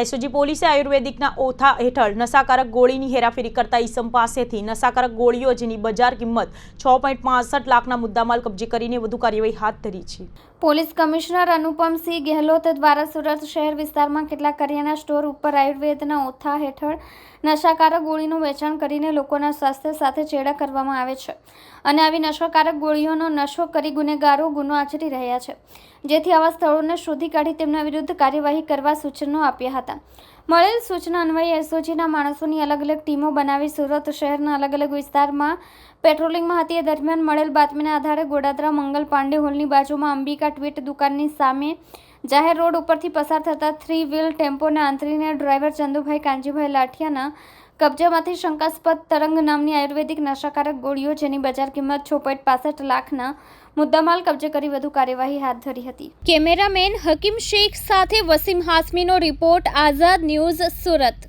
SOG પોલીસે આયુર્વેદિકના ઓથા હેઠળ નશાકારક ગોળીની હેરાફેરી કરતા ઈસમ પાસેથી નશાકારક ગોળીઓ જેની બજાર કિંમત છ પોઈન્ટ પાસઠ લાખના મુદ્દામાલ કબજે કરીને વધુ કાર્યવાહી હાથ ધરી છે. પોલીસ કમિશનર અનુપમસિંહ ગેહલોત દ્વારા સુરત શહેર વિસ્તારમાં કેટલાક કરિયાના સ્ટોર ઉપર આયુર્વેદના ઓથા હેઠળ નશાકારક ગોળીનું વેચાણ કરીને લોકોના સ્વાસ્થ્ય સાથે ચેડા કરવામાં આવે છે અને આવી નશાકારક ગોળીઓનો નશો કરી ગુનેગારો ગુનો આચરી રહ્યા છે. જેથી આવા સ્થળોને શોધી કાઢી તેમના વિરુદ્ધ કાર્યવાહી કરવા સૂચનો આપ્યા હતા. મળેલ સૂચના અન્વયે એસઓજીના માણસોની અલગ અલગ ટીમો બનાવી સુરત શહેરના અલગ અલગ વિસ્તારમાં પેટ્રોલિંગમાં હતી. એ દરમિયાન મળેલ બાતમીના આધારે ગોડાદરા મંગલ પાંડે હોલની બાજુમાં અંબિકા ટ્વીટ દુકાનની સામે જાહેર રોડ ઉપરથી પસાર થતા થ્રી વ્હીલ ટેમ્પોને આંતરીને ડ્રાઈવર ચંદુભાઈ કાંજીભાઈ લાઠિયાના કબજામાંથી શંકાસ્પદ તરંગ નામની આયુર્વેદિક નશાકારક ગોળીઓ જેની બજાર કિંમત છ પોઈન્ટ પાસઠ લાખના મુદ્દામાલ કબજે કરી વધુ કાર્યવાહી હાથ ધરી હતી. કેમેરામેન હકીમ શેખ સાથે વસીમ હાસમીનો રિપોર્ટ, આઝાદ ન્યૂઝ સુરત.